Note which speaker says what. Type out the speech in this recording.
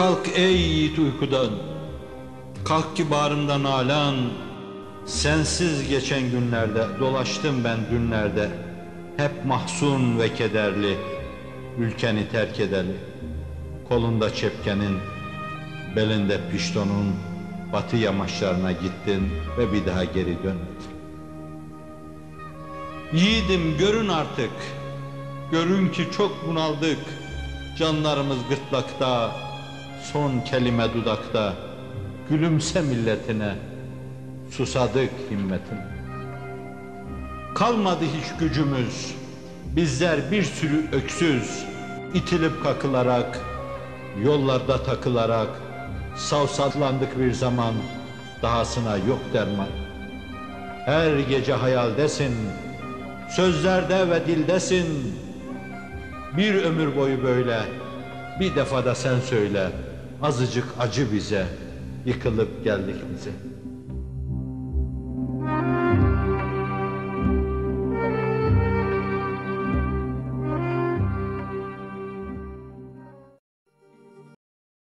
Speaker 1: Kalk ey yiğit uykudan, kalk ki bağrımdan alan, sensiz geçen günlerde dolaştım ben dünlerde, hep mahzun ve kederli, ülkeni terk edeli. Kolunda çepkenin, belinde piştonun, batı yamaçlarına gittin ve bir daha geri dönmedin. Yiğidim görün artık, görün ki çok bunaldık, canlarımız gırtlakta, son kelime dudakta, gülümse milletine, susadık himmetine. Kalmadı hiç gücümüz, bizler bir sürü öksüz, itilip kakılarak, yollarda takılarak, savsatlandık bir zaman, dahasına yok derman. Her gece hayaldesin, sözlerde ve dildesin. Bir ömür boyu böyle, bir defada sen söyle, azıcık acı bize, yıkılıp geldik bize.